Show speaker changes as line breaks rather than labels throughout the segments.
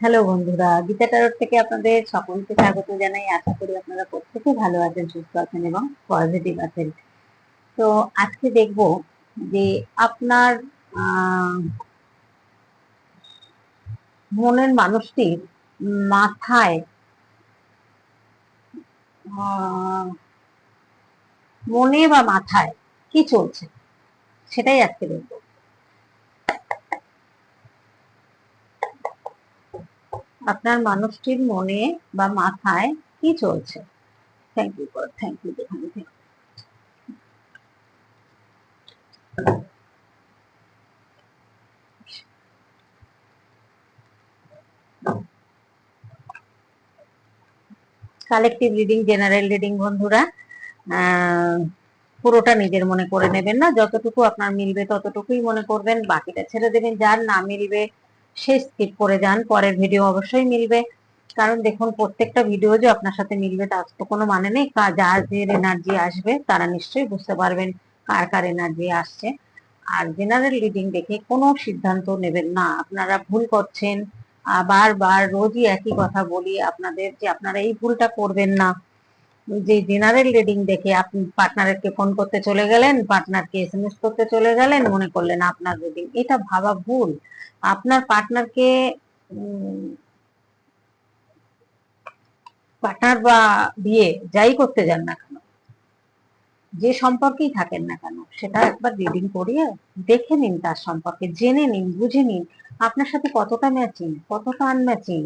Hello বন্ধুরা, গীতা টারোর থেকে আপনাদের সকলকে স্বাগত জানাই। আশা করি আপনারা প্রত্যেকে ভালো আছেন, সুস্থ আছেন এবং পজিটিভ আছেন। তো আজকে দেখব যে আপনার মনের মানুষটির মাথায় মনে বা মাথায় কি চলছে? সেটাই আজকে দেখব। আপনার মানুষটির মনে বা মাথায় কি চলছে? Thank you thank you collective reading general reading বন্ধুরা পুরোটা নিজের মনে করে নেবেন না। যতটুকু আপনার মিলবে ততটুকুই মনে করবেন। বাকিটা ছেড়ে দেবেন। যার না মিলবে সে স্কিপ করে যান, পরের ভিডিও অবশ্যই মিলবে। কারণ দেখুন, প্রত্যেকটা ভিডিও যে আপনার সাথে মিলবে, তার তো কোনো মানে নেই। কা- যে এনার্জি আসবে, তারা নিশ্চয়ই বুঝতে পারবেন কার কার এনার্জি আসছে। আর জেনারেল রিডিং দেখে কোনো সিদ্ধান্ত নেবেন না। আপনারা ভুল করছেন বারবার রোজই একই কথা বলি, আপনাদের যে আপনারা এই ভুলটা করবেন না। যে জেনারেল রিডিং দেখে আপনি পার্টনারকে ফোন করতে চলে গেলেন পার্টনারকে এসএমএস করতে চলে গেলেন, মনে করলেন আপনার রিডিং এটা ভাবা ভুল। আপনার পার্টনারকে পার্টনার বা বিয়ে যাই করতে যান না কেন, যে সম্পর্কেই থাকেন না কেন, সেটা একবার রিডিং করিয়ে দেখে নিন তার সম্পর্কে, জেনে নিন, বুঝে নিন, আপনার সাথে কতটা ম্যাচিং কতটা আনম্যাচিং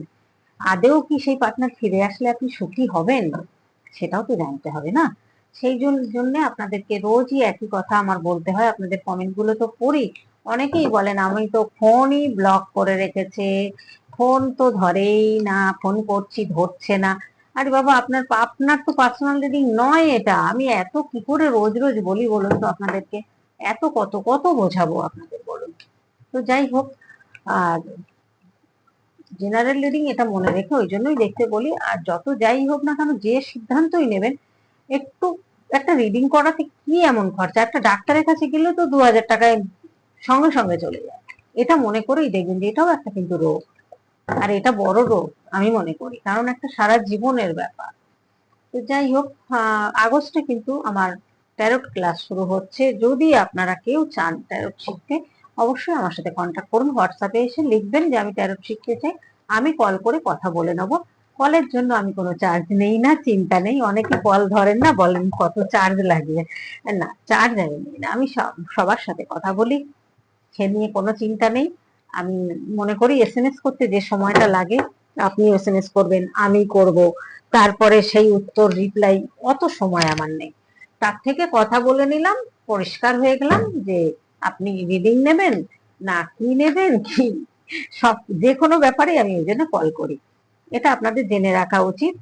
আদেও কি সেই পার্টনার ফিরে আসলে আপনি সুখী হবেন? সেটাও তো জানতে হবে না। সেই জন্য আপনাদেরকে রোজই একই কথা আমার বলতে হয়। আপনাদের কমেন্টগুলো তো পড়ি। অনেকেই বলেন, আমি তো ফোনই ব্লক করে রেখেছে। ফোন তো ধরেই না ফোন করছি, ধরছে না। আরে বাবা, আপনার আপনার তো পার্সোনাল রিডিং নয় এটা। আমি এত কি করে রোজ রোজ বলি বলুন তো আপনাদেরকে? এত কত কত বোঝাবো আপনাদের বলুন। তো যাই হোক, আর জেনারেল রিডিং এটা মনে রেখে ওই জন্যই দেখতে বলি, আর যত যাই হোক না কেন যে সিদ্ধান্তই নেবেন, একটু একটা রিডিং করাতে কি এমন খরচা? একটা ডাক্তারের কাছে গেলে তো দু হাজার টাকায় সঙ্গে সঙ্গে চলে যায়। এটা মনে করেই দেখবেন যে এটাও একটা কিন্তু রোগ। আর এটা বড় রোগ, আমি মনে করি। কারণ একটা সারা জীবনের ব্যাপার। তো যাই হোক আগস্টে কিন্তু আমার ট্যারোট ক্লাস শুরু হচ্ছে। যদি আপনারা কেউ চান ট্যারোট শিখতে অবশ্যই আমার সাথে কন্ট্যাক্ট করুন হোয়াটসঅ্যাপে এসে লিখবেন যে আমি ট্যারোট শিখতে চাই আমি কল করে কথা বলে নেব। কলের জন্য আমি কোনো চার্জ নেই না, চিন্তা নেই। অনেকে কল ধরেন না, বলেন কত চার্জ লাগবে না চার্জ আমি নেই না, আমি সব- সবার সাথে কথা বলি। সে নিয়ে কোনো চিন্তা নেই। আমি মনে করি এস এম এস করতে যে সময়টা লাগে, আপনি এস এম এস করবেন, আমি করব। তারপরে সেই উত্তর রিপ্লাই অত সময় আমার নেই। তার থেকে কথা বলে নিলাম, পরিষ্কার হয়ে গেলাম যে আপনি রিডিং নেবেন না কি নেবেন কি? সব যে কোনো ব্যাপারে আমি ওই জন্য কল করি। এটা আপনাদের জেনে রাখা উচিত।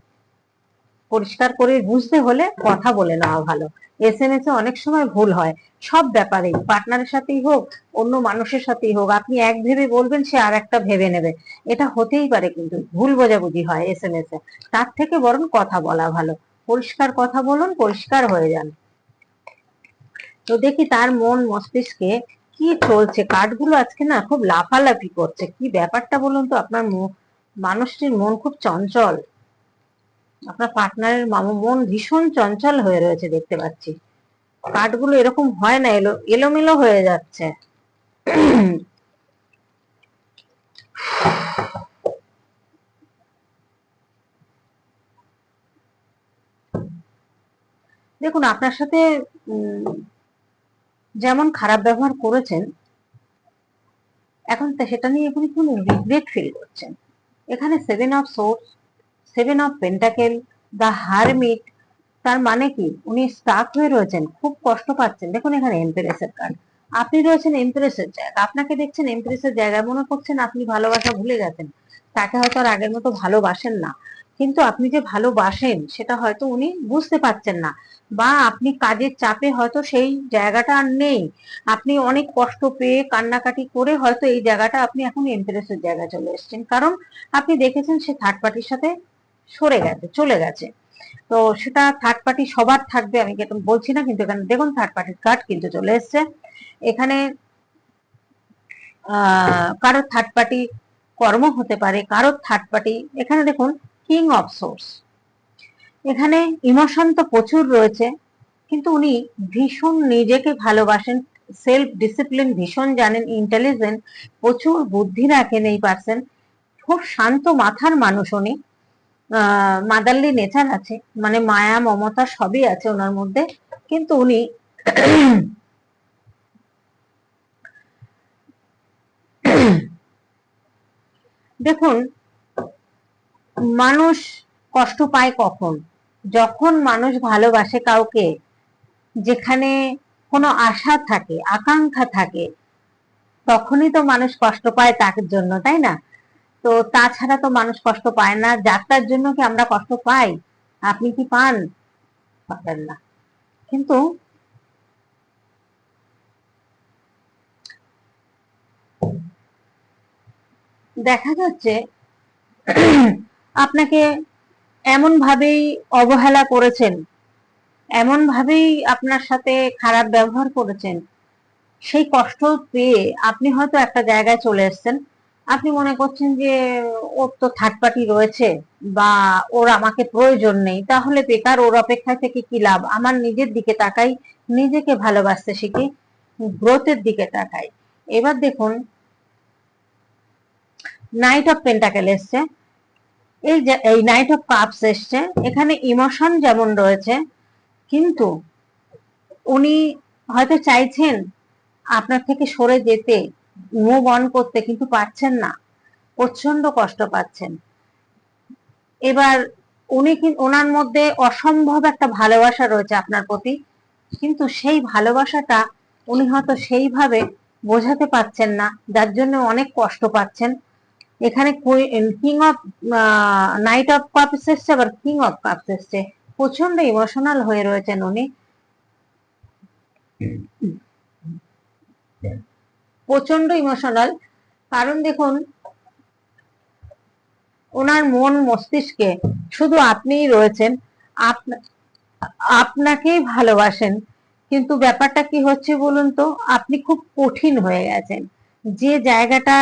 পরিষ্কার করে বুঝতে হলে কথা বলে নেওয়া ভালো। এসএমএস এ অনেক সময় ভুল হয়। সব ব্যাপারেই পার্টনারের সাথেই হোক, অন্য মানুষের সাথেই হোক, আপনি এক ভেবে বলবেন, সে আর একটা ভেবে নেবে। এটা হতেই পারে কিন্তু ভুল বোঝাবুঝি হয় এসএমএস এ। তার থেকে বরং কথা বলা ভালো। পরিষ্কার কথা বলুন, পরিষ্কার হয়ে যান। তো দেখি তার মন মস্তিষ্কে কি চলছে? কাঠগুলো আজকে না খুব লাফালাফি করছে। কি ব্যাপারটা বলুন তো? আপনার মানুষটির মন খুব চঞ্চল। আপনার পার্টনারের মন ভীষণ চঞ্চল হয়ে রয়েছে দেখতে পাচ্ছি। কাঠগুলো এরকম হয় না, এলো, এলোমেলো হয়ে যাচ্ছে। দেখুন, আপনার সাথে যেমন খারাপ ব্যবহার করেছেন, এখন সেটা নিয়ে আপনি কোনো রিগ্রেট ফিল করছেন। এখানে seven of swords seven of pentacle the hermit তার মানে কি? উনি স্টাক হয়ে রয়েছেন, খুব কষ্ট পাচ্ছেন। দেখুন এখানে এমপ্রেসের কার্ড আপনি রয়েছেন এমপ্রেসের জায়গা। আপনাকে দেখছেন এমপ্রেসের জায়গায় মনে করছেন আপনি ভালোবাসা ভুলে গেছেন। তাকে হয়তো আর আগের মতো ভালোবাসেন না। কিন্তু আপনি যে ভালোবাসেন, সেটা হয়তো উনি বুঝতে পারছেন না। বা আপনি কাজের চাপে হয়তো সেই জায়গাটা আর নেই। আপনি অনেক কষ্ট পেয়ে কান্নাকাটি করে হয়তো এই জায়গাটা আপনি এখন এমপ্রেসের জায়গায় চলে এসেছেন। কারণ আপনি দেখেছেন সে থার্ড পার্টির সাথে সরে গেছে, চলে গেছে। তো সেটা থার্ড পার্টি সবার থাকবে, আমি বলছি না, কিন্তু এখানে দেখুন থার্ড পার্টির কার্ড কিন্তু চলে এসছে। এখানে কারও থার্ড পার্টি কর্ম হতে পারে, কারোর থার্ড পার্টি এখানে দেখুন কিং অফ সোর্স এখানে ইমোশন তো প্রচুর রয়েছে, কিন্তু উনি ভীষণ নিজেকে ভালোবাসেন সেলফ ডিসিপ্লিন ভীষণ জানেন ইন্টেলিজেন্ট প্রচুর বুদ্ধি রাখেন এই পার্সন খুব শান্ত মাথার মানুষ উনি। মাদারলি নেচার আছে মানে মায়া, মমতা সবই আছে ওনার মধ্যে, কিন্তু উনি দেখুন মানুষ কষ্ট পায় কখন? যখন মানুষ ভালোবাসে কাউকে, যেখানে কোনো আশা থাকে, আকাঙ্ক্ষা থাকে, তখনই তো মানুষ কষ্ট পায় তার জন্য, তাই না? তো তাছাড়া তো মানুষ কষ্ট পায় না যাত্রার জন্য কি আমরা কষ্ট পাই? আপনি কি পান? না। কিন্তু দেখা যাচ্ছে আপনাকে এমন ভাবেই অবহেলা করেছেন এমন ভাবেই আপনার সাথে খারাপ ব্যবহার করেছেন, সেই কষ্ট পেয়ে আপনি হয়তো একটা জায়গায় চলে এসছেন। আপনি মনে করছেন যে ওর তো থার্ড পার্টি রয়েছে বা ওর আমাকে প্রয়োজন নেই, তাহলে বেকার ওর অপেক্ষা থেকে কি লাভ? আমার নিজের দিকে তাকাই, নিজেকে ভালোবাসতে শিখি গ্রোথের দিকে তাকাই। এবার দেখুন নাইট অফ পেন্টাকেল এসছে। এই যে, এই নাইট অফ কাপস এসছে, এখানে ইমোশন যেমন রয়েছে, কিন্তু উনি হয়তো চাইছেন আপনার থেকে সরে যেতে মুভ অন করতে, কিন্তু পারছেন না প্রচণ্ড কষ্ট পাচ্ছেন। এবার উনি ওনার মধ্যে অসম্ভব একটা ভালোবাসা রয়েছে আপনার প্রতি, কিন্তু সেই ভালোবাসাটা উনি হয়তো সেইভাবে বোঝাতে পারছেন না, যার জন্য অনেক কষ্ট পাচ্ছেন। এখানে king of knight of cups এসছে, আবার কিং অফ কাপস এসছে। প্রচণ্ড ইমোশনাল হয়ে রয়েছেন উনি। প্রচণ্ড ইমোশনাল কারণ দেখুন, ওনার মন মস্তিষ্কে, শুধু আপনিই রয়েছেন আপনাকেই ভালোবাসেন। কিন্তু ব্যাপারটা কি হচ্ছে বলুন তো, আপনি খুব কঠিন হয়ে গেছেন। যে জায়গাটা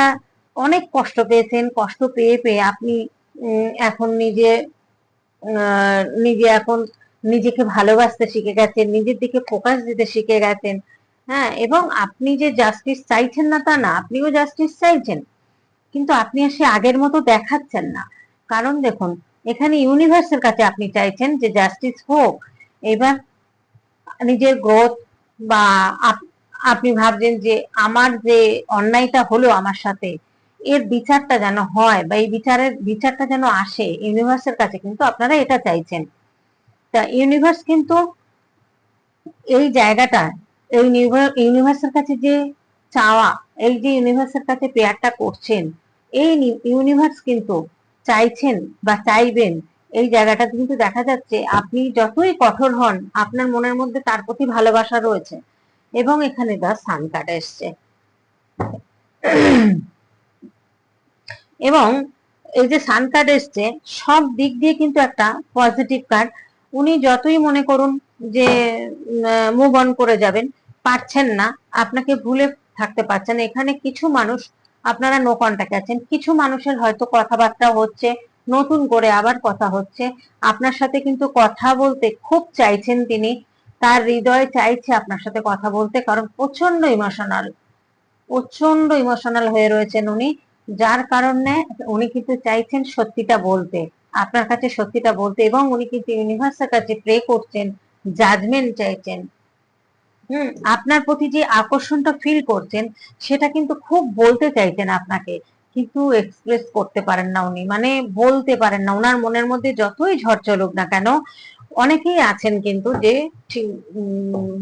অনেক কষ্ট পেয়েছেন, কষ্ট পেয়ে পেয়ে আপনি এখন নিজে নিজে এখন নিজেকে ভালোবাসতে শিখে গেছেন, নিজের দিকে ফোকাস দিতে শিখে গেছেন হ্যাঁ? এবং আপনি যে জাস্টিস চাইছেন না তা না, আপনিও জাস্টিস চাইছেন। কিন্তু আপনি সে আগের মতো দেখাচ্ছেন না। কারণ দেখুন, এখানে ইউনিভার্সের কাছে আপনি চাইছেন যে জাস্টিস হোক, এবার নিজের গ্রোথ বা আপনি ভাবছেন যে আমার যে অন্যায়টা হলো আমার সাথে এর বিচারটা যেন হয় বা এই বিচারের, বিচারটা যেন আসে ইউনিভার্সের কাছে, কিন্তু আপনারা এটা চাইছেন। তা ইউনিভার্স কিন্তু এই জায়গাটা, এই ইউনিভার্সের কাছে যে চাওয়া, এই যে ইউনিভার্সের কাছে প্রেয়ারটা করছেন, এই ইউনিভার্স কিন্তু চাইছেন বা চাইবেন, এই জায়গাটা কিন্তু দেখা যাচ্ছে আপনি যতই কঠোর হন, আপনার মনের মধ্যে তার প্রতি ভালোবাসা রয়েছে এবং এখানে দা সান কার্ড এসছে। এবং এই যে সান কার্ড এসছে, সব দিক দিয়ে কিন্তু একটা পজিটিভ কার্ড উনি যতই মনে করুন যে মুভ অন করে যাবেন, পারছেন না, আপনাকে ভুলে থাকতে পারছেন এখানে কিছু মানুষ, আপনারা নো কন্ট্যাক্ট আছেন। কিছু মানুষের হয়তো কথাবার্তা হচ্ছে, নতুন করে আবার কথা হচ্ছে। আপনার সাথে কিন্তু কথা বলতে খুব চাইছেন তিনি। তার হৃদয় চাইছে আপনার সাথে কথা বলতে, কারণ প্রচণ্ড ইমোশনাল প্রচণ্ড ইমোশনাল হয়ে রয়েছেন উনি। যার কারণে উনি কিন্তু চাইছেন সত্যিটা বলতে, আপনার কাছে সত্যিটা বলতে এবং উনি কিন্তু ইউনিভার্সের কাছে প্রে করছেন জাজমেন্ট চাইছেন। হুম, আপনার প্রতি যে আকর্ষণটা ফিল করছেন, সেটা কিন্তু খুব বলতে চাইছেন আপনাকে, কিন্তু এক্সপ্রেস করতে পারেন না উনি মানে বলতে পারেন না ওনার মনের মধ্যে যতই ঝড় চলুক না কেন, অনেকেই আছেন কিন্তু যে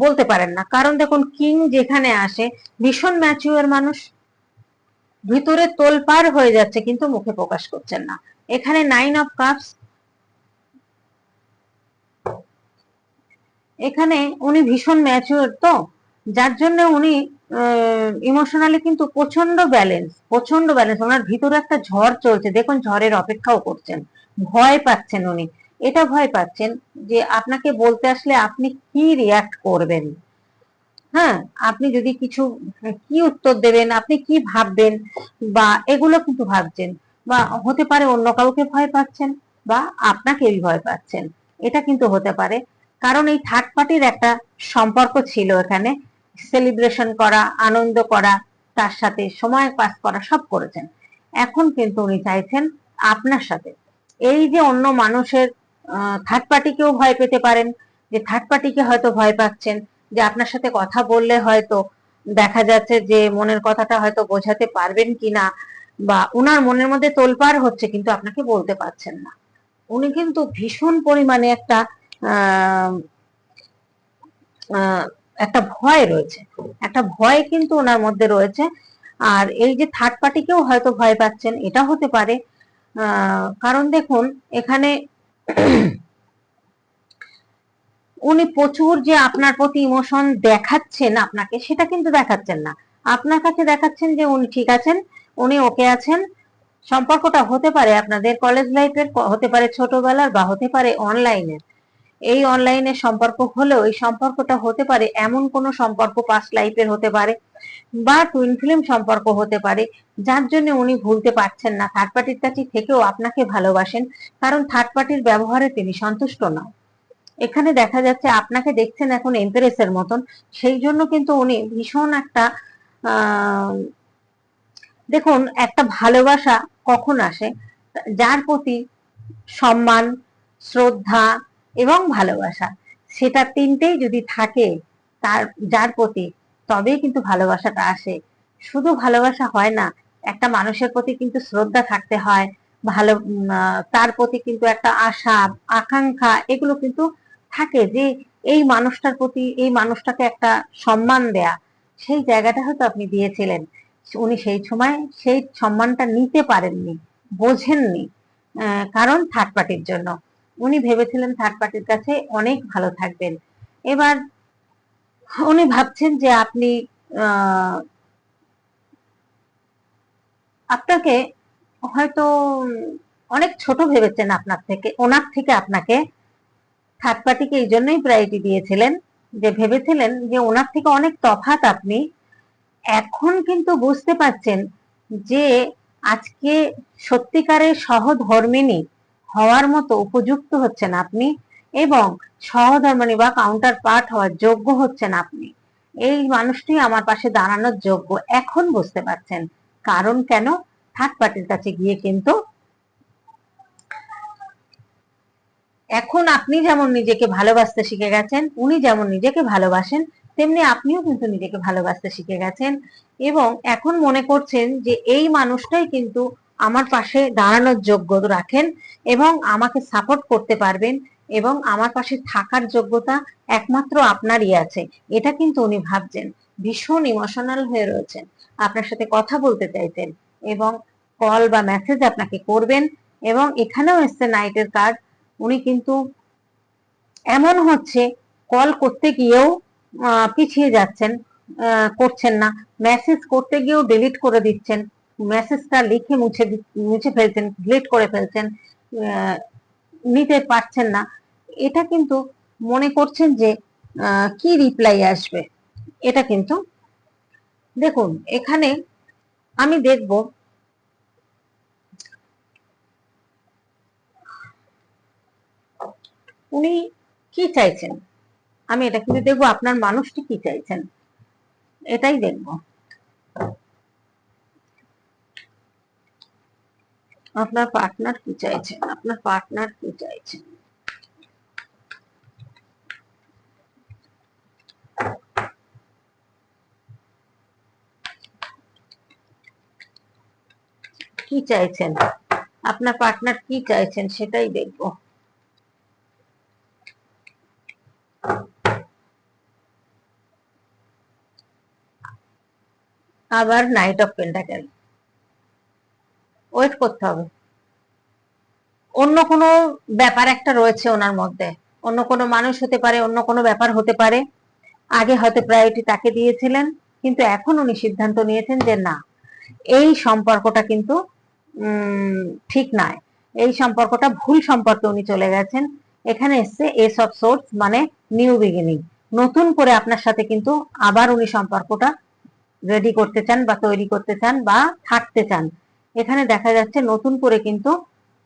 বলতে পারেন না। কারণ দেখুন কিং যেখানে আসে, ভীষণ ম্যাচিওর মানুষ ভিতরে তোলপার হয়ে যাচ্ছে, কিন্তু মুখে প্রকাশ করছেন না। এখানে নাইন অফ কাপস এখানে উনি ভীষণ ম্যাচিওর তো, যার জন্য উনি ইমোশনালি কিন্তু প্রচণ্ড ব্যালেন্স প্রচণ্ড ব্যালেন্স ওনার ভিতরে একটা ঝড় চলছে, দেখুন ঝড়ের অপেক্ষাও করছেন। ভয় পাচ্ছেন উনি। এটা ভয় পাচ্ছেন যে আপনাকে বলতে আসলে আপনি কি রিয়াক্ট করবেন? হ্যাঁ আপনি যদি কিছু কি উত্তর দেবেন, আপনি কি ভাববেন, বা এগুলো কিন্তু ভাবছেন, বা হতে পারে অন্য কাউকে ভয় পাচ্ছেন, বা আপনাকেই ভয় পাচ্ছেন, এটা কিন্তু হতে পারে। কারণ এই থার্ড পার্টির একটা সম্পর্ক ছিল এখানে সেলিব্রেশন করা, আনন্দ করা, তার সাথে সময় পাস করা, সব করেছেন। এখন কিন্তু উনি চাইছেন আপনার সাথে। এই যে অন্য মানুষের থার্ড পার্টিকেও ভয় পেতে পারেন, যে থার্ড পার্টিকে হয়তো ভয় পাচ্ছেন যে আপনার সাথে কথা বললে হয়তো দেখা যাচ্ছে যে মনের কথাটা হয়তো বোঝাতে পারবেন কিনা বা উনার মনের মধ্যে তোলপাড় হচ্ছে কিন্তু আপনাকে বলতে পারছেন না। উনি কিন্তু ভীষণ পরিমাণে একটা একটা ভয় রয়েছে। একটা ভয় কিন্তু ওনার মধ্যে রয়েছে। আর এই যে থার্ড পার্টিকেও হয়তো ভয় পাচ্ছেন, এটা হতে পারে। কারণ দেখুন, এখানে উনি প্রচুর যে আপনার প্রতি ইমোশন দেখাচ্ছেন আপনাকে, সেটা কিন্তু দেখাচ্ছেন না। আপনার কাছে দেখাচ্ছেন যে উনি ঠিক আছেন, উনি ওকে আছেন। সম্পর্কটা হতে পারে আপনাদের কলেজ লাইফের হতে পারে ছোটবেলার বা হতে পারে অনলাইনের এই অনলাইনে সম্পর্ক হলেও, এই সম্পর্কটা হতে পারে এমন কোন সম্পর্ক পাস্ট লাইফের হতে পারে বা টুইন ফিল্ম সম্পর্ক হতে পারে, যার জন্য উনি ভুলতে পারছেন না। থার্ড পার্টির কাছে থেকেও আপনাকে ভালোবাসেন, কারণ থার্ড পার্টির ব্যবহারে তিনি সন্তুষ্ট নন। এখানে দেখা যাচ্ছে আপনাকে দেখছেন এখন এমপ্রেসের মতন। সেই জন্য কিন্তু উনি ভীষণ একটা দেখুন, একটা ভালোবাসা কখন আসে? যার প্রতি সম্মান, শ্রদ্ধা এবং ভালোবাসা, সেটা তিনটেই যদি থাকে, তার, যার প্রতি, তবেই কিন্তু ভালোবাসাটা আসে। শুধু ভালোবাসা হয় না, একটা মানুষের প্রতি কিন্তু শ্রদ্ধা থাকতে হয়, ভালো তার প্রতি কিন্তু একটা আশা, আকাঙ্ক্ষা, এগুলো কিন্তু থাকে যে এই মানুষটার প্রতি, এই মানুষটাকে একটা সম্মান দেয়া, সেই জায়গাটা হয়তো আপনি দিয়েছিলেন। উনি সেই সময় সেই সম্মানটা নিতে পারেননি, বোঝেননি কারণ থার্ড পার্টির জন্য। উনি ভেবেছিলেন থার্ড পার্টির কাছে অনেক ভালো থাকবেন। এবার উনি ভাবছেন যে আপনি আপনাকে হয়তো অনেক ছোট ভেবেছেন আপনার থেকে, ওনার থেকে আপনাকে থার্ড পার্টিকে এই জন্যই প্রায়োরিটি দিয়েছিলেন যে ভেবেছিলেন যে ওনার থেকে অনেক তফাত আপনি এখন কিন্তু বুঝতে পারছেন যে আজকে সত্যিকারের সহধর্মিনী হওয়ার মতো উপযুক্ত হচ্ছেন আপনি এবং সহধর্মিনী বা কাউন্টার পার্ট হওয়ার যোগ্য হচ্ছেন আপনি। এই মানুষটি আমার পাশে দাঁড়ানোর যোগ্য। এখন বুঝতে পারছেন কারণ কেন থার্ড পার্টির কাছে গিয়ে কিন্তু এখন আপনি যেমন নিজেকে ভালোবাসতে শিখে গেছেন, উনি যেমন নিজেকে ভালোবাসেন, তেমনি আপনিও কিন্তু নিজেকে ভালোবাসতে শিখে গেছেন। এবং এখন মনে করছেন যে এই মানুষটাই কিন্তু আমার পাশে দাঁড়ানোর যোগ্য রাখেন এবং আমাকে সাপোর্ট করতে পারবেন এবং আমার পাশে থাকার যোগ্যতা একমাত্র আপনারই আছে। এটা কিন্তু উনি ভাবছেন। ভীষণ ইমোশনাল হয়ে রয়েছেন। আপনার সাথে কথা বলতে চাইতেন এবং কল বা মেসেজ আপনাকে করবেন এবং এখানেও এসছে নাইটের কার্ড উনি কিন্তু এমন হচ্ছে কল করতে গিয়েও পিছিয়ে যাচ্ছেন করছেন না। মেসেজ করতে গিয়েও ডিলিট করে দিচ্ছেন। মেসেজটা লিখে মুছে মুছে ফেলছেন ডিলিট করে ফেলছেন নিতে পারছেন না। এটা কিন্তু মনে করছেন যে কি রিপ্লাই আসবে? এটা কিন্তু, দেখুন, এখানে আমি দেখব উনি কি চাইছেন? আমি এটা কিন্তু দেখব, আপনার মানুষটি কি চাইছেন? এটাই দেখব। আপনার পার্টনার কি চাইছেন? আপনার পার্টনার কি চাইছেন? কি চাইছেন? আপনার পার্টনার কি চাইছেন? সেটাই দেখব। আবার নাইট অফ পেন্টাকেল ওয়েট করতে হবে। অন্য কোনো ব্যাপার একটা রয়েছে ওনার মধ্যে। অন্য কোনো মানুষ হতে পারে, অন্য কোনো ব্যাপার হতে পারে। আগে হয়তো প্রায়োরিটি তাকে দিয়েছিলেন, কিন্তু এখন উনি সিদ্ধান্ত নিয়েছেন যে না, এই সম্পর্কটা কিন্তু ঠিক নয়। এই সম্পর্কটা ভুল সম্পর্কে উনি চলে গেছেন। এখানে এসছে এস অফ সোর্স মানে নিউ বিগিনিং নতুন করে আপনার সাথে কিন্তু আবার উনি সম্পর্কটা রেডি করতে চান বা তৈরি করতে চান বা থাকতে চান। এখানে দেখা যাচ্ছে নতুন করে কিন্তু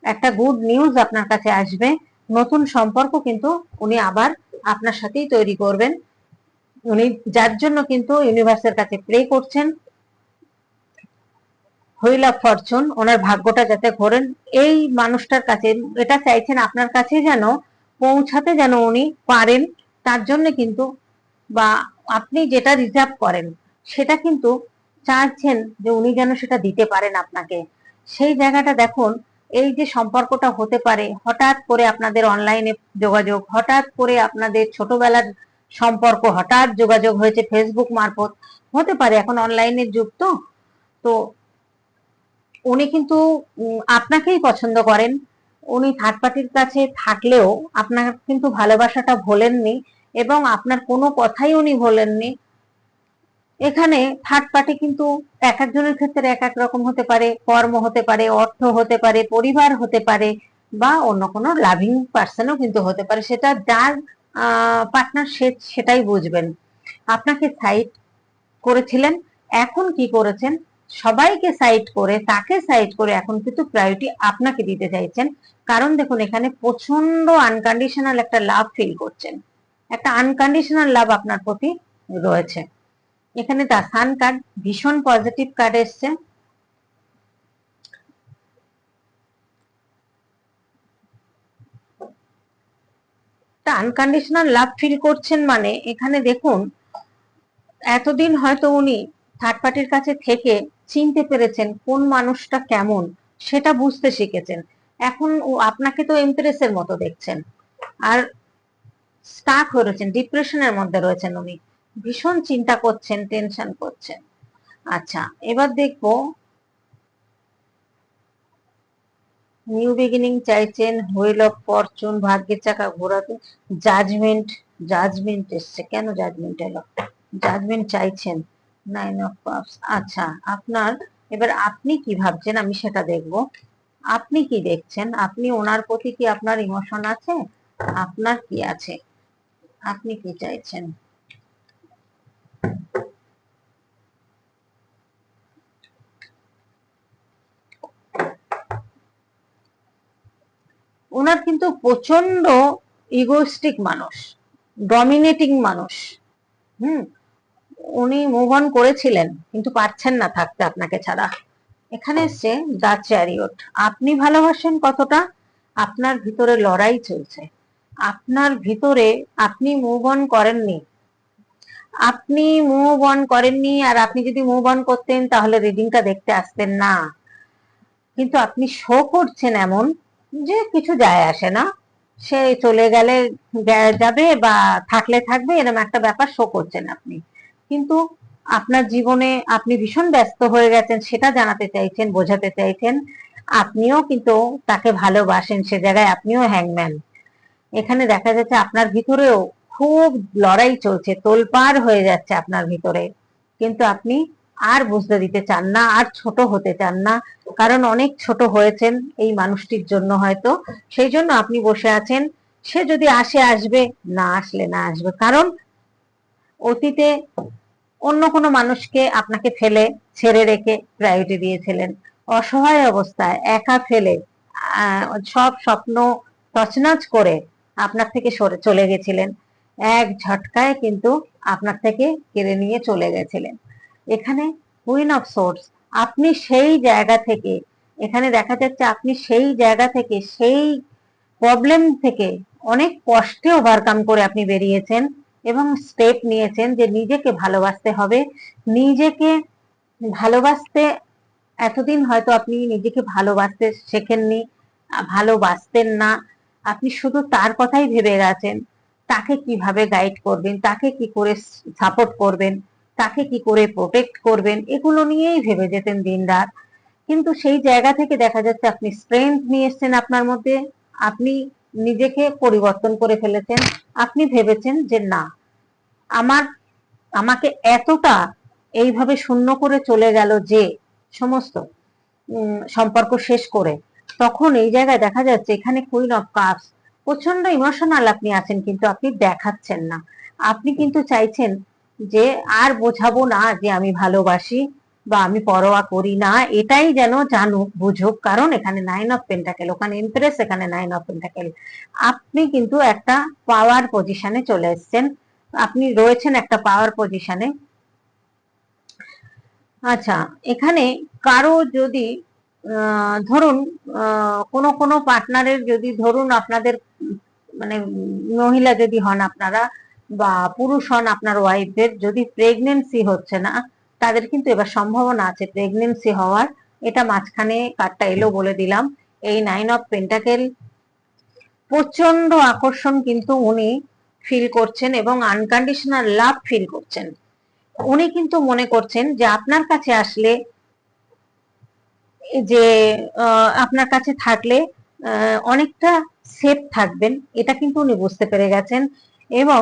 একটা গুড নিউজ আপনার কাছে আসবে। নতুন সম্পর্ক কিন্তু উনি আবার আপনার সাথেই তৈরি করবেন। উনি যার জন্য কিন্তু ইউনিভার্সের কাছে প্রে করছেন। হুইল অফ ফরচুন ওনার ভাগ্যটা যাতে ঘোরেন। এই মানুষটার কাছে, এটা চাইছেন আপনার কাছে যেন পৌঁছাতে যেন উনি পারেন, তার জন্য কিন্তু বা আপনি যেটা রিজার্ভ করেন, সেটা কিন্তু চাচ্ছেন যে উনি যেন সেটা দিতে পারেন আপনাকে। সেই জায়গাটা দেখুন, এই যে সম্পর্কটা হতে পারে, হঠাৎ করে আপনাদের অনলাইনে যোগাযোগ, হঠাৎ করে আপনাদের ছোটবেলার সম্পর্ক, হঠাৎ যোগাযোগ হয়েছে ফেসবুক মারফত, হতে পারে এখন অনলাইনের যুগ তো তো উনি কিন্তু আপনাকেই পছন্দ করেন। উনি থার্ড পার্টির কাছে থাকলেও আপনার কিন্তু ভালোবাসাটা ভোলেননি এবং আপনার কোনো কথাই উনি ভোলেননি। এখানে থার্ড পার্টি কিন্তু এক একজনের ক্ষেত্রে এক এক রকম হতে পারে, কর্ম হতে পারে, অর্থ হতে পারে, পরিবার হতে পারে বা অন্য কোনো লাভিং পার্সনও কিন্তু হতে পারে। সেটা যার পার্টনার সে সেটাই বুঝবেন। আপনাকে সাইড করেছিলেন, এখন কি করেছেন? সবাইকে সাইড করে, তাকে সাইড করে এখন কিন্তু প্রায়োরিটি আপনাকে দিতে চাইছেন। কারণ দেখুন, এখানে প্রচণ্ড আনকন্ডিশনাল একটা লাভ ফিল করছেন। একটা আনকন্ডিশনাল লাভ আপনার প্রতি রয়েছে। এখানে দা সান কার্ড ভীষণ পজিটিভ কার্ড এসছে। আনকন্ডিশনাল লাভ ফিল করছেন মানে এখানে দেখুন, এতদিন হয়তো উনি থার্ড পার্টির কাছে থেকে চিনতে পেরেছেন কোন মানুষটা কেমন, সেটা বুঝতে শিখেছেন। এখন ও আপনাকে তো এমপ্রেসের মতো দেখছেন। আর স্টাক হয়ে রয়েছেন ডিপ্রেশনের মধ্যে রয়েছেন উনি। ভীষণ চিন্তা করছেন টেনশন করছেন। আচ্ছা এবার দেখব। নিউ বিগিনিং চাইছেন হুইল অফ ফরচুন ভাগ্যের চাকা ঘোরাতে। জাজমেন্ট জাজমেন্ট এসছে। কেন জাজমেন্ট এলো? জাজমেন্ট চাইছেন। নাইন অফ কাপস আচ্ছা আপনার, এবার আপনি কি ভাবছেন? আমি সেটা দেখব। আপনি কি দেখছেন? আপনি ওনার প্রতি কি আপনার ইমোশন আছে? আপনার কি আছে? আপনি কি চাইছেন? ওনার কিন্তু প্রচণ্ড ইগোস্টিক মানুষ ডমিনেটিং মানুষ। হুম? উনি মুভ অন করেছিলেন, কিন্তু পারছেন না থাকতে আপনাকে ছাড়া। এখানে এসছে দা চ্যারিয়ট। আপনি ভালোবাসেন কতটা? আপনার ভিতরে লড়াই চলছে। আপনার ভিতরে আপনি মুভ অন করেননি। আপনি মুভ অন করেননি আর আপনি যদি মুভ অন করতেন তাহলে রিডিংটা দেখতে আসতেন না। কিন্তু আপনি শো করছেন এমন যে কিছু যায় আসে না। সে চলে গেলে যাবে বা থাকলে থাকবে এরকম একটা ব্যাপার শো করছেন আপনি। কিন্তু আপনার জীবনে আপনি ভীষণ ব্যস্ত হয়ে গেছেন, সেটা জানাতে চাইছেন, বোঝাতে চাইছেন। আপনিও কিন্তু তাকে ভালোবাসেন, সে জায়গায় আপনিও হ্যাংম্যান এখানে দেখা যাচ্ছে আপনার ভিতরেও খুব লড়াই চলছে, তোলপাড় হয়ে যাচ্ছে আপনার ভিতরে। কিন্তু আপনি আর বুঝতে দিতে চান না, আর ছোট হতে চান না। কারণ অনেক ছোট হয়েছেন এই মানুষটির জন্য হয়তো। সেই জন্য আপনি বসে আছেন। সে যদি আসে, আসবে, না আসলে না আসবে। কারণ অতীতে অন্য কোনো মানুষকে আপনাকে ফেলে, ছেড়ে রেখে প্রায়োরিটি দিয়েছিলেন। অসহায় অবস্থায় একা ফেলে সব স্বপ্ন তছনছ করে আপনার থেকে সরে চলে গেছিলেন। এক ঝটকায় কিন্তু আপনার থেকে কেড়ে নিয়ে চলে গেছিলেন। এখানে কুইন অফ সোর্স আপনি সেই জায়গা থেকে, এখানে দেখা যাচ্ছে আপনি সেই জায়গা থেকে, সেই প্রবলেম থেকে অনেক কষ্টে ওভারকাম করে আপনি বেরিয়েছেন। এবং স্টেপ নিয়েছেন যে নিজেকে ভালোবাসতে হবে। নিজেকে ভালোবাসতে এতদিন হয়তো আপনি নিজেকে ভালোবাসতে শেখেননি, ভালোবাসতেন না। আপনি শুধু তার কথাই ভেবে গেছেন, তাকে কীভাবে গাইড করবেন, তাকে কি করে সাপোর্ট করবেন, তাকে কি করে প্রোটেক্ট করবেন, এগুলো নিয়েই ভেবে যেতেন দিন রাত। কিন্তু সেই জায়গা থেকে দেখা যাচ্ছে আপনি স্ট্রেংথ নিয়ে এসছেন আপনার মধ্যে, আপনি নিজেকে পরিবর্তন করে ফেলেছেন। আপনি ভেবেছেন যে না আমার, আমাকে এতটা এইভাবে শূন্য করে চলে গেল যে সমস্ত সম্পর্ক শেষ করে, তখন এই জায়গায় দেখা যাচ্ছে এখানে কুইন অফ কাপস প্রচণ্ড ইমোশনাল আপনি আছেন কিন্তু আপনি দেখাচ্ছেন না। আপনি কিন্তু চাইছেন যে আর বোঝাবো না যে আমি ভালোবাসি বা আমি পরোয়া করি না, এটাই যেন জানুক, বুঝুক, কারণ এখানে নাইন অফ পেন্টাকেল ওখানে ইমপ্রেস এখানে নাইন অফ পেন্টাকেল আপনি কিন্তু একটা পাওয়ার পজিশনে চলে এসেছেন। আপনি রয়েছেন একটা পাওয়ার পজিশনে আচ্ছা এখানে কারও যদি ধরুন কোনো কোনো পার্টনারের যদি ধরুন আপনাদের মানে মহিলা যদি হন আপনারা বা পুরুষ হন আপনার ওয়াইফদের যদি প্রেগনেন্সি হচ্ছে না, তাদের কিন্তু এবার সম্ভাবনা আছে প্রেগনেন্সি হওয়ার। এটা মাঝখানে কার্ডটা এলো বলে দিলাম। এই নাইন অফ পেন্টাকেল প্রচণ্ড আকর্ষণ কিন্তু উনি ফিল করছেন এবং আনকন্ডিশনাল লাভ ফিল করছেন। উনি কিন্তু মনে করছেন যে আপনার কাছে আসলে যে আপনার কাছে থাকলে অনেকটা সেফ থাকবেন, এটা কিন্তু উনি বুঝতে পেরে গেছেন এবং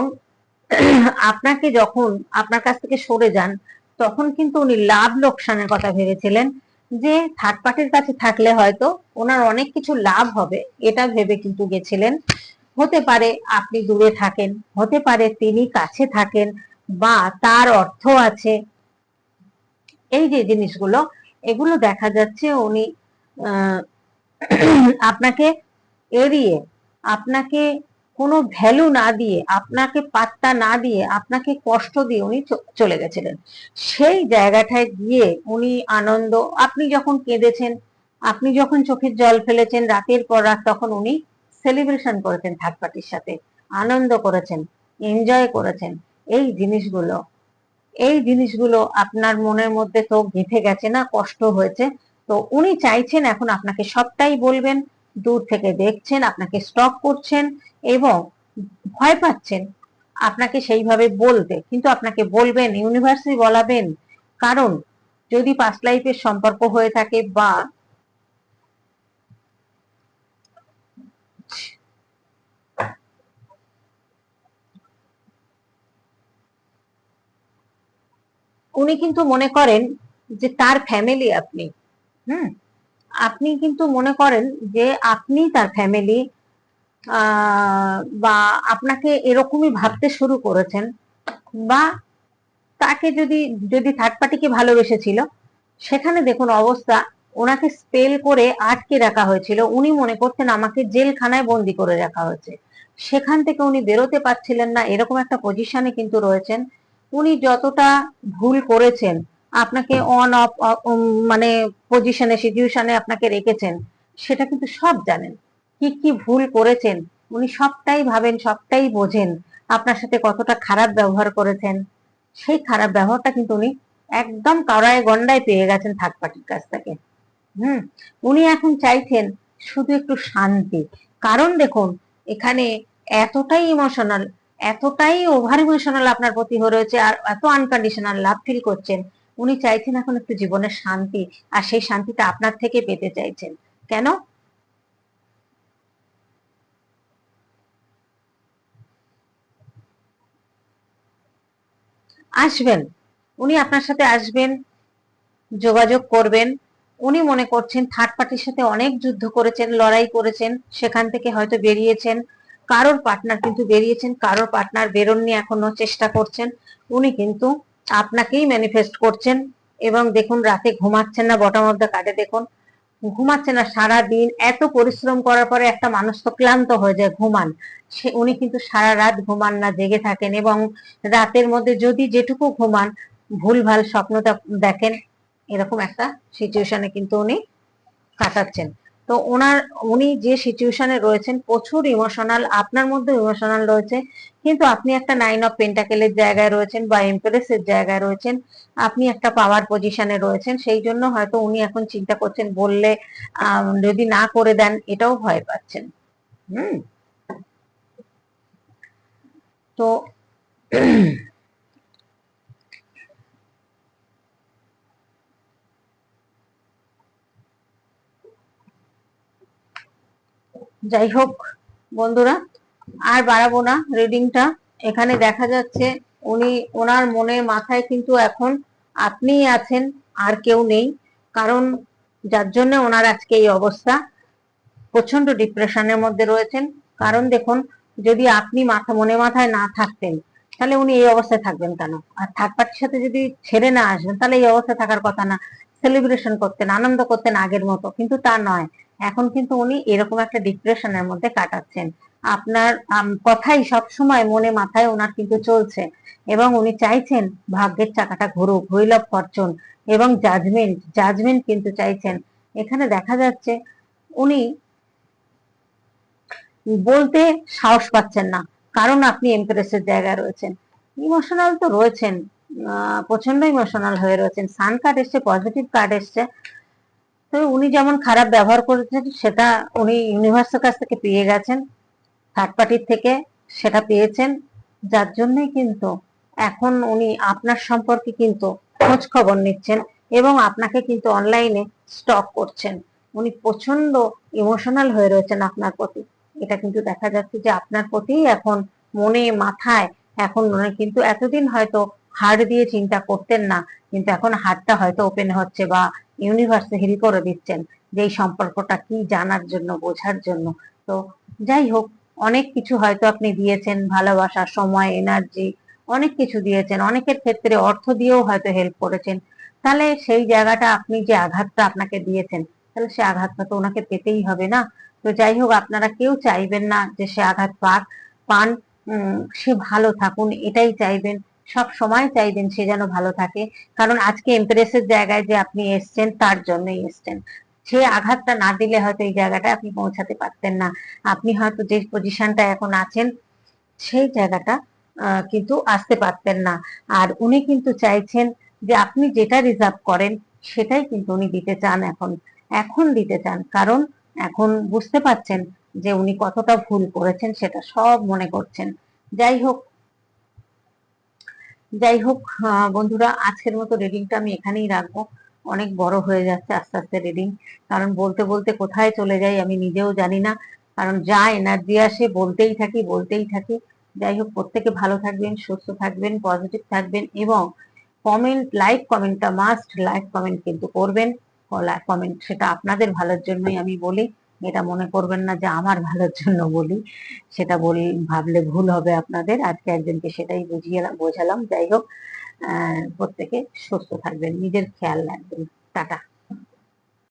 আপনাকে যখন আপনার কাছ থেকে সরে যান, তখন কিন্তু উনি লাভ লোকসানের কথা ভেবেছিলেন যে থার্ড পার্টির কাছে থাকলে হয়তো ওনার অনেক কিছু লাভ হবে, এটা ভেবে কিন্তু গেছিলেন। হতে পারে আপনি দূরে থাকেন, হতে পারে তিনি কাছে থাকেন বা তার অর্থ আছে। এই যে জিনিসগুলো, এগুলো দেখা যাচ্ছে উনি আপনাকে এড়িয়ে, আপনাকে কোনো ভ্যালু না দিয়ে, আপনাকে পাত্তা না দিয়ে, আপনাকে কষ্ট দিয়ে উনি চলে গেছিলেন। সেই জায়গাটায় গিয়ে উনি আনন্দ, আপনি যখন কেঁদেছেন, আপনি যখন চোখের জল ফেলেছেন রাতের পর রাত, তখন উনি সেলিব্রেশন করেছেন থার্ড পার্টির সাথে, আনন্দ করেছেন এনজয় করেছেন, এই জিনিসগুলো এই জিনিসগুলো আপনার মনের মধ্যে তো গেঁথে গেছে না, কষ্ট হয়েছে, তো উনি চাইছেন এখন আপনাকে সবটাই বলবেন, দূর থেকে দেখছেন, আপনাকে স্টক করছেন এবং ভয় পাচ্ছেন, আপনাকে সেইভাবে বলতে, কিন্তু আপনাকে বলবেন ইউনিভার্সিটি বলাবেন, কারণ যদি পাস্ট লাইফের সম্পর্ক হয়ে থাকে বা উনি কিন্তু মনে করেন যে তার ফ্যামিলি আপনি, হুম? আপনি কিন্তু মনে করেন যে আপনি তার ফ্যামিলি বা আপনাকে এরকমই ভাবতে শুরু করেছেন, বা তাকে যদি যদি থার্ড পার্টিকে ভালোবেসেছিল, সেখানে দেখুন অবস্থা, ওনাকে স্পেল করে আটকে রাখা হয়েছিল। উনি মনে করতেন আমাকে জেলখানায় বন্দি করে রাখা হয়েছে। সেখান থেকে উনি বেরোতে পারছিলেন না, এরকম একটা পজিশনে কিন্তু রয়েছেন। উনি যতটা ভুল করেছেন, আপনাকে অন অফ মানে পজিশনে সিচুয়েশনে আপনাকে রেখেছেন, সেটা কিন্তু সব জানেন। কি কি ভুল করেছেন, উনি সবটাই ভাবেন, সবটাই বোঝেন, আপনার সাথে কতটা খারাপ ব্যবহার করেছেন। সেই খারাপ ব্যবহারটা কিন্তু উনি একদম কারায় গন্ডায় পেয়ে গেছেন থার্ড পার্টির কাছ থেকে। হুম, উনি এখন চাইছেন শুধু একটু শান্তি। কারণ দেখুন, এখানে এতটাই ইমোশনাল এতটাই ওভার ইমোশনাল আপনার প্রতি হয়ে রয়েছে আর এত আনকন্ডিশনাল লাভ ফিল করছেন, উনি চাইছেন এখন একটু জীবনের শান্তি আর সেই শান্তিটা আপনার থেকে পেতে চাইছেন। কেন? আসবেন, উনি আপনার সাথে আসবেন, যোগাযোগ করবেন, উনি মনে করছেন থার্ড পার্টির সাথে অনেক যুদ্ধ করেছেন, লড়াই করেছেন, সেখান থেকে হয়তো বেরিয়েছেন কারোর পার্টনার কিন্তু বেরিয়েছেন, কারোর পার্টনার বেরোননি এখনও চেষ্টা করছেন। উনি কিন্তু আপনাকেই ম্যানিফেস্ট করছেন এবং দেখুন রাতে ঘুমাচ্ছেন না বটম অফ দ্য কার্ডে দেখুন। ঘুমাচ্ছে না সারা দিন এত পরিশ্রম করার পরে একটা মানুষ তো ক্লান্ত হয়ে যায়, ঘুমান। সে, উনি কিন্তু সারা রাত ঘুমান না, জেগে থাকেন এবং রাতের মধ্যে যদি যেটুকু ঘুমান, ভুলভাল স্বপ্নটা দেখেন, এরকম একটা সিচুয়েশনে কিন্তু উনি কাটাচ্ছেন। তো ওনার, উনি যে সিচুয়েশনে রয়েছেন, প্রচুর ইমোশনাল আপনার মধ্যে ইমোশনাল রয়েছে। কিন্তু আপনি একটা নাইন অফ পেন্টাকেলের জায়গায় রয়েছেন বা এমপ্রেসের জায়গায় রয়েছেন, আপনি একটা পাওয়ার পজিশনে রয়েছেন, সেই জন্য হয়তো উনি এখন চিন্তা করছেন, বললে যদি না করে দেন, এটাও ভয় পাচ্ছেন। হুম। তো যাই হোক বন্ধুরা, আর বাড়াবো না রিডিংটা এখানে দেখা যাচ্ছে উনি, ওনার মনে মাথায় কিন্তু এখন আপনিই আছেন, আর কেউ নেই। কারণ যার জন্য ওনার আজকে এই অবস্থা প্রচণ্ড ডিপ্রেশনের মধ্যে রয়েছেন। কারণ দেখুন, যদি আপনি মাথা, মনে মাথায় না থাকতেন, তাহলে উনি এই অবস্থায় থাকবেন কেন? আর থার্ড পার্টির সাথে যদি ছেড়ে না আসবেন, তাহলে এই অবস্থায় থাকার কথা না। সেলিব্রেশন করতেন, আনন্দ করতেন আগের মতো, কিন্তু তা নয়। এখন কিন্তু উনি এরকম একটা ডিপ্রেশনের মধ্যে কাটাচ্ছেন। আপনার কথাই সব সময় মনে মাথায় ওনার কিন্তু চলছে এবং উনি চাইছেন ভাগ্যের চাকাটা ঘুরুক হুইল অফ ফরচুন এবং জাজমেন্ট জাজমেন্ট কিন্তু চাইছেন। এখানে দেখা যাচ্ছে উনি বলতে সাহস পাচ্ছেন না, কারণ আপনি এমপ্রেসের জায়গায় রয়েছেন। ইমোশনাল তো রয়েছেন প্রচণ্ড ইমোশনাল হয়ে রয়েছেন। সান কার্ড এসছে পজিটিভ কার্ড এসছে। তো উনি যেমন খারাপ ব্যবহার করেছেন, সেটা উনি ইউনিভার্সের কাছ থেকে পেয়ে গেছেন থার্ড পার্টির থেকে সেটা পেয়েছেন। যার জন্যই কিন্তু এখন উনি আপনার সম্পর্কে কিন্তু খোঁজ খবর নিচ্ছেন এবং আপনাকে কিন্তু অনলাইনে স্টক করছেন। উনি প্রচণ্ড ইমোশনাল হয়ে রয়েছেন আপনার প্রতি। এটা কিন্তু দেখা যাচ্ছে যে আপনার প্রতি এখন মনে, মাথায় এখন উনি কিন্তু এতদিন হয়তো হার্ট দিয়ে চিন্তা করতেন না, কিন্তু এখন হার্টটা হয়তো ওপেন হচ্ছে বা ইউনিভার্সে হিল করে দিচ্ছেন যে এই সম্পর্কটা কি জানার জন্য, বোঝার জন্য। তো যাই হোক, অনেক কিছু হয়তো আপনি দিয়েছেন, ভালোবাসা, সময় এনার্জি অনেক কিছু দিয়েছেন। অনেকের ক্ষেত্রে অর্থ দিয়েও হয়তো হেল্প করেছেন। তাহলে সেই জায়গাটা আপনি যে আঘাতটা আপনাকে দিয়েছেন, তাহলে সে আঘাতটা তো ওনাকে পেতেই হবে না। তো যাই হোক, আপনারা কেউ চাইবেন না যে সে আঘাত পাক, পান সে ভালো থাকুন, এটাই চাইবেন। সব সময় চাইবেন সে যেন ভালো থাকে। কারণ আজকে এমপ্রেসের জায়গায় যে আপনি এসছেন, তার জন্যই এসছেন। সে আঘাতটা না দিলে হয়তো এই জায়গাটা আপনি পৌঁছাতে পারতেন না। আপনি হয়তো যে পজিশনটা এখন আছেন, সেই জায়গাটা কিন্তু আসতে পারতেন না। আর উনি কিন্তু চাইছেন যে আপনি যেটা রিজার্ভ করেন, সেটাই কিন্তু উনি দিতে চান এখন। এখন দিতে চান, কারণ এখন বুঝতে পারছেন যে উনি কতটা ভুল করেছেন, সেটা সব মনে করছেন। যাই হোক যাই হোক বন্ধুরা, আজকের মতো রিডিংটা আমি এখানেই রাখব। অনেক বড় হয়ে যাচ্ছে আস্তে আস্তে রিডিং কারণ বলতে বলতে কোথায় চলে যাই আমি নিজেও জানি না। কারণ যা এনার্জি আসে বলতেই থাকি বলতেই থাকি। যাই হোক, প্রত্যেকে ভালো থাকবেন, সুস্থ থাকবেন পজিটিভ থাকবেন এবং কমেন্ট লাইক কমেন্টটা মাস্ট লাইক কমেন্ট কিন্তু করবেন। কমেন্ট সেটা আপনাদের ভালোর জন্যই আমি বলি। এটা মনে করবেন না যে আমার ভালোর জন্য বলি, সেটা বলি, ভাবলে ভুল হবে আপনাদের। আজকে একজনকে সেটাই বুঝিয়ে বোঝালাম। যাই হোক প্রত্যেকে সুস্থ থাকবেন। নিজের খেয়াল রাখবেন। টাটা।